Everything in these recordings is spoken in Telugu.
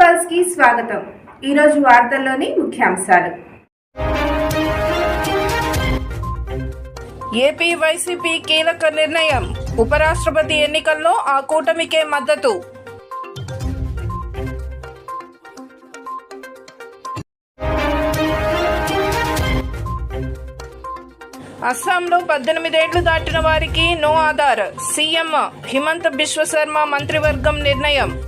పల్స్కి స్వాగతం. ఈరోజు వార్తల్లోని ముఖ్యాంశాలు. ఏపీ వైసీపీ కీలక నిర్ణయం. ఉపరాష్ట్రపతి ఎన్నికల్లో ఆ కూటమికే మద్దతు. అస్సాంలో పద్దెనిమిదేళ్ళు దాటిన వారికి నో ఆధార్. సీఎం హిమంత బిశ్వ శర్మ మంత్రివర్గం నిర్ణయం.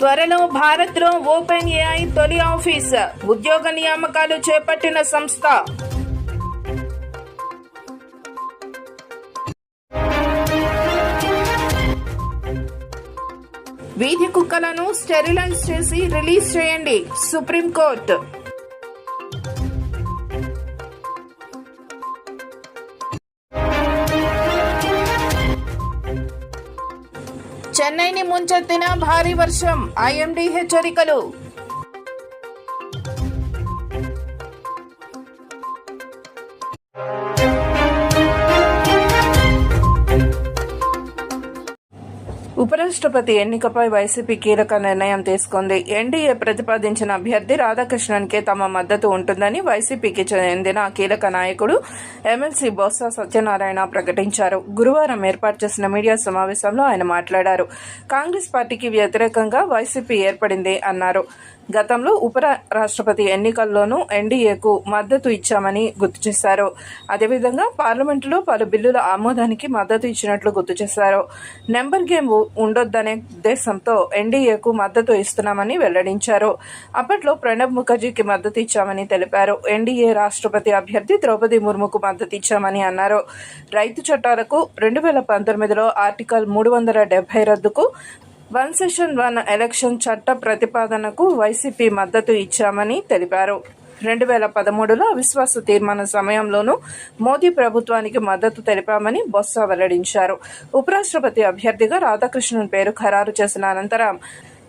త్వరలో భారత్లో ఓపెన్ ఏఐ తొలి ఆఫీస్ ఉద్యోగ నియామకాలు చేపట్టిన సంస్థ. వీధి కుక్కలను స్టెరిలైజ్ చేసి రిలీజ్ చేయండి సుప్రీంకోర్టు చెన్నైని ముంచెత్తిన భారీ వర్షం. ఐఎండీ హెచ్చరికలు. ఉపరాష్ట్రపతి ఎన్నికపై వైసీపీ కీలక నిర్ణయం తీసుకుంది. ఎన్డీఏ ప్రతిపాదించిన అభ్యర్థి రాధాకృష్ణన్కే తమ మద్దతు ఉంటుందని వైసీపీకి చెందిన కీలక నాయకుడు ఎమ్మెల్సీ బొత్స సత్యనారాయణ ప్రకటించారు. గురువారం ఏర్పాటు చేసిన మీడియా సమావేశంలో ఆయన మాట్లాడారు. కాంగ్రెస్ పార్టీకి వ్యతిరేకంగా వైసీపీ ఏర్పడింది అన్నారు. గతంలో ఉపరాష్ట్రపతి ఎన్నికల్లోనూ ఎన్డీఏకు మద్దతు ఇచ్చామని గుర్తు చేశారు. అదేవిధంగా పార్లమెంటులో పలు బిల్లుల ఆమోదానికి మద్దతు ఇచ్చినట్లు గుర్తు చేశారు. నెంబర్ గేమ్ ఉండొద్దనే ఉద్దేశంతో ఎన్డీఏకు మద్దతు ఇస్తున్నామని వెల్లడించారు. అప్పట్లో ప్రణబ్ ముఖర్జీకి మద్దతు ఇచ్చామని తెలిపారు. ఎన్డీఏ రాష్ట్రపతి అభ్యర్థి ద్రౌపది ముర్ముకు మద్దతు ఇచ్చామని అన్నారు. రైతు చట్టాలకు రెండు వేల పంతొమ్మిదిలో ఆర్టికల్ మూడు వందల డెబ్బై రద్దుకు వన్ సెషన్ వన్ ఎలక్షన్ చట్ట ప్రతిపాదనకు వైసీపీ మద్దతు ఇచ్చామని తెలిపారు. రెండు వేల పదమూడులో అవిశ్వాస తీర్మాన సమయంలోనూ మోదీ ప్రభుత్వానికి మద్దతు తెలిపామని బొత్స వెల్లడించారు. ఉపరాష్ట్రపతి అభ్యర్థిగా రాధాకృష్ణన్ పేరు ఖరారు చేసిన అనంతరం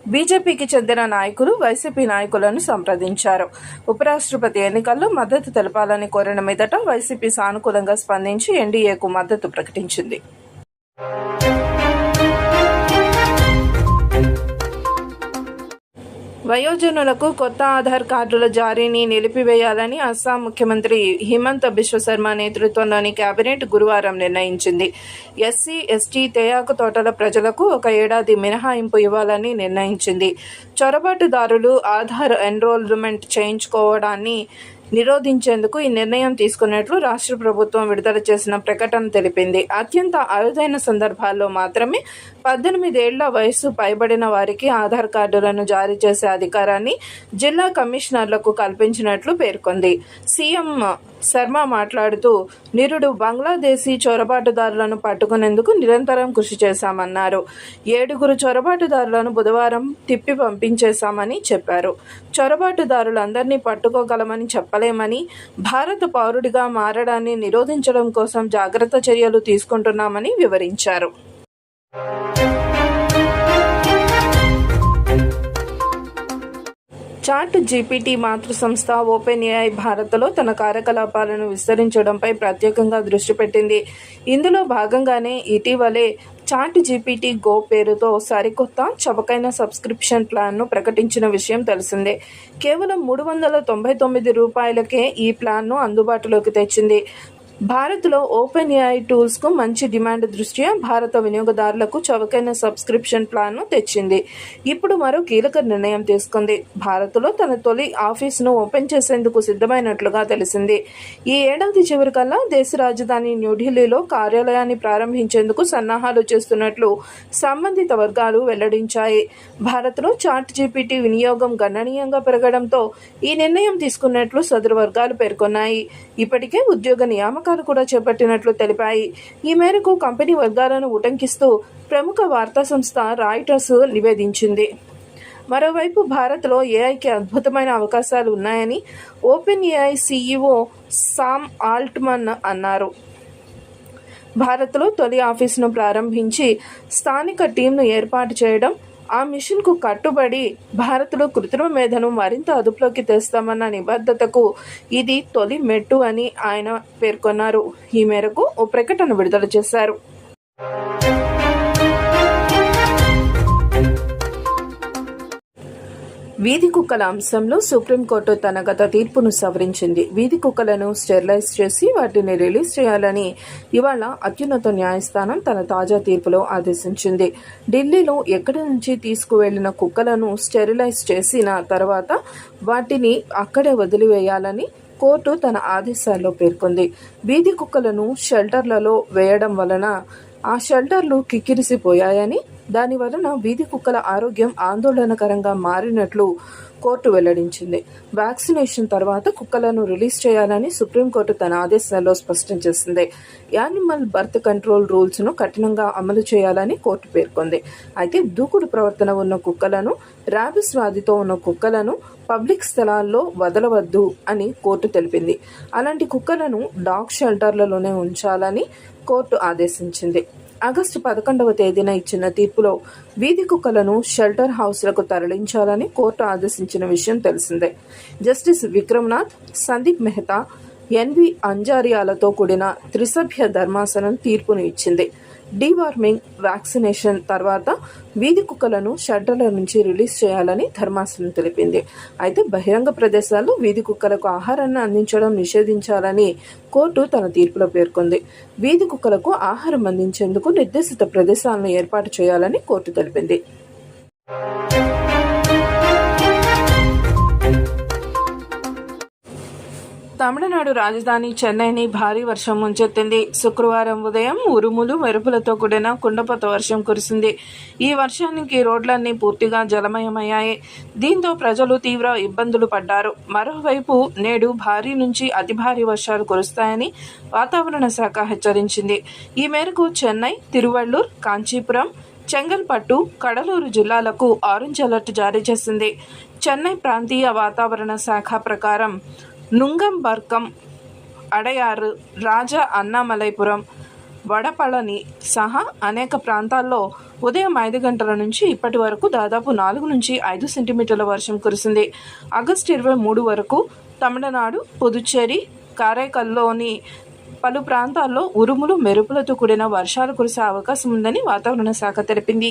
బీజేపీకి చెందిన నాయకులు వైసీపీ నాయకులను సంప్రదించారు. ఉపరాష్ట్రపతి ఎన్నికల్లో మద్దతు తెలపాలని కోరిన మీదట వైసీపీ సానుకూలంగా స్పందించి ఎన్డీఏకు మద్దతు ప్రకటించింది. వయోజనులకు కొత్త ఆధార్ కార్డుల జారీని నిలిపివేయాలని అస్సాం ముఖ్యమంత్రి హిమంత బిశ్వ శర్మ నేతృత్వంలోని కేబినెట్ గురువారం నిర్ణయించింది. ఎస్సీ ఎస్టీ తేయాకు తోటల ప్రజలకు ఒక ఏడాది మినహాయింపు ఇవ్వాలని నిర్ణయించింది. చొరబాటుదారులు ఆధార్ ఎన్రోల్మెంట్ చేయించుకోవడాన్ని నిరోధించేందుకు ఈ నిర్ణయం తీసుకున్నట్లు రాష్ట్ర ప్రభుత్వం విడుదల చేసిన ప్రకటన తెలిపింది. అత్యంత అరుదైన సందర్భాల్లో మాత్రమే పద్దెనిమిదేళ్ళ వయసు పైబడిన వారికి ఆధార్ కార్డులను జారీ చేసే అధికారాన్ని జిల్లా కమిషనర్లకు కల్పించినట్లు పేర్కొంది. సీఎం శర్మ మాట్లాడుతూ నిరుడు బంగ్లాదేశీ చొరబాటుదారులను పట్టుకునేందుకు నిరంతరం కృషి చేశామన్నారు. ఏడుగురు చొరబాటుదారులను బుధవారం తిప్పి పంపించేశామని చెప్పారు. చొరబాటుదారులందరినీ పట్టుకోగలమని చెప్పలేమని భారత పౌరుడిగా మారడాన్ని నిరోధించడం కోసం జాగ్రత్త చర్యలు తీసుకుంటున్నామని వివరించారు. చాట్ జీపీటీ మాతృ సంస్థ ఓపెన్ ఏఐ భారత్లో తన కార్యకలాపాలను విస్తరించడంపై ప్రత్యేకంగా దృష్టి పెట్టింది. ఇందులో భాగంగానే ఇటీవలే చాట్ జీపీటీ గో పేరుతో సరికొత్త చవకైన సబ్స్క్రిప్షన్ ప్లాన్ను ప్రకటించిన విషయం తెలిసిందే. కేవలం మూడు వందల తొంభై తొమ్మిది రూపాయలకే ఈ ప్లాన్ను అందుబాటులోకి తెచ్చింది. భారత్లో ఓపెన్ ఏఐ టూల్స్కు మంచి డిమాండ్ దృష్ట్యా భారత వినియోగదారులకు చవకైన సబ్స్క్రిప్షన్ ప్లాన్ను తెచ్చింది. ఇప్పుడు మరో కీలక నిర్ణయం తీసుకుంది. భారత్లో తన తొలి ఆఫీసును ఓపెన్ చేసేందుకు సిద్ధమైనట్లుగా తెలిసింది. ఈ ఏడాది చివరికల్లా దేశ రాజధాని న్యూఢిల్లీలో కార్యాలయాన్ని ప్రారంభించేందుకు సన్నాహాలు చేస్తున్నట్లు సంబంధిత వర్గాలు వెల్లడించాయి. భారత్లో చాట్ జీపీటీ వినియోగం గణనీయంగా పెరగడంతో ఈ నిర్ణయం తీసుకున్నట్లు సదరు వర్గాలు పేర్కొన్నాయి. ఇప్పటికే ఉద్యోగ నియామకాలు కూడా చేపట్టినట్లు తెలిపాయి. ఈ మేరకు కంపెనీ వర్గాలను ఉటంకిస్తూ ప్రముఖ వార్తా సంస్థ రాయిటర్స్ నివేదించింది. మరోవైపు భారత్లో ఏఐకి అద్భుతమైన అవకాశాలు ఉన్నాయని Open AI CEO Sam Altman అన్నారు. భారత్లో తొలి ఆఫీసును ప్రారంభించి స్థానిక టీంను ఏర్పాటు చేయడం ఆ మిషన్కు కట్టుబడి భారత్లో కృత్రిమ మేధను మరింత అదుపులోకి తెస్తామన్న నిబద్ధతకు ఇది తొలి మెట్టు అని ఆయన పేర్కొన్నారు. ఈ మేరకు ఓ ప్రకటన విడుదల చేశారు. వీధి కుక్కల అంశంలో సుప్రీంకోర్టు తన గత తీర్పును సవరించింది. వీధి కుక్కలను స్టెరిలైజ్ చేసి వాటిని రిలీజ్ చేయాలని ఇవాళ అత్యున్నత న్యాయస్థానం తన తాజా తీర్పులో ఆదేశించింది. ఢిల్లీలో ఎక్కడి నుంచి తీసుకువెళ్ళిన కుక్కలను స్టెరిలైజ్ చేసిన తర్వాత వాటిని అక్కడే వదిలివేయాలని కోర్టు తన ఆదేశాల్లో పేర్కొంది. వీధి కుక్కలను షెల్టర్లలో వేయడం వలన ఆ షెల్టర్లు కిక్కిరిసిపోయాయని దాని వలన వీధి కుక్కల ఆరోగ్యం ఆందోళనకరంగా మారినట్లు కోర్టు వెల్లడించింది. వ్యాక్సినేషన్ తర్వాత కుక్కలను రిలీజ్ చేయాలని సుప్రీంకోర్టు తన ఆదేశాల్లో స్పష్టం చేసింది. యానిమల్ బర్త్ కంట్రోల్ రూల్స్ను కఠినంగా అమలు చేయాలని కోర్టు పేర్కొంది. అయితే దూకుడు ప్రవర్తన ఉన్న కుక్కలను ర్యాబిస్ వ్యాధితో ఉన్న కుక్కలను పబ్లిక్ స్థలాల్లో వదలవద్దు అని కోర్టు తెలిపింది. అలాంటి కుక్కలను డాగ్ షెల్టర్లలోనే ఉంచాలని కోర్టు ఆదేశించింది. ఆగస్టు పదకొండవ తేదీన ఇచ్చిన తీర్పులో వీధి కుక్కలను షెల్టర్ హౌస్లకు తరలించాలని కోర్టు ఆదేశించిన విషయం తెలిసిందే. Justice Vikram Nath Sandeep Mehta N V అంజారియాలతో కూడిన త్రిసభ్య ధర్మాసనం తీర్పును ఇచ్చింది. డీవార్మింగ్ వ్యాక్సినేషన్ తర్వాత వీధి కుక్కలను షెల్టర్ల నుంచి రిలీజ్ చేయాలని ధర్మాసనం తెలిపింది. అయితే బహిరంగ ప్రదేశాల్లో వీధి కుక్కలకు ఆహారాన్ని అందించడం నిషేధించాలని కోర్టు తన తీర్పులో పేర్కొంది. వీధి కుక్కలకు ఆహారం అందించేందుకు నిర్దేశిత ప్రదేశాలను ఏర్పాటు చేయాలని కోర్టు తెలిపింది. తమిళనాడు రాజధాని చెన్నైని భారీ వర్షం ముంచెత్తింది. శుక్రవారం ఉదయం ఉరుములు మెరుపులతో కూడిన కుండపోత వర్షం కురిసింది. ఈ వర్షానికి రోడ్లన్నీ పూర్తిగా జలమయమయ్యాయి. దీంతో ప్రజలు తీవ్ర ఇబ్బందులు పడ్డారు. మరోవైపు నేడు భారీ నుంచి అతి భారీ వర్షాలు కురుస్తాయని వాతావరణ శాఖ హెచ్చరించింది. ఈ మేరకు చెన్నై తిరువళ్ళూర్ కాంచీపురం చెంగల్పట్టు కడలూరు జిల్లాలకు ఆరెంజ్ అలర్ట్ జారీ చేసింది. చెన్నై ప్రాంతీయ వాతావరణ శాఖ ప్రకారం నుంగంబర్కం అడయారు రాజా అన్నామలైపురం వడపళని సహా అనేక ప్రాంతాల్లో ఉదయం ఐదు గంటల నుంచి ఇప్పటి వరకు దాదాపు నాలుగు నుంచి ఐదు సెంటీమీటర్ల వర్షం కురిసింది. ఆగస్టు ఇరవై మూడు వరకు తమిళనాడు పుదుచ్చేరి కారైకల్లోని పలు ప్రాంతాల్లో ఉరుములు మెరుపులతో కూడిన వర్షాలు కురిసే అవకాశం ఉందని వాతావరణ శాఖ తెలిపింది.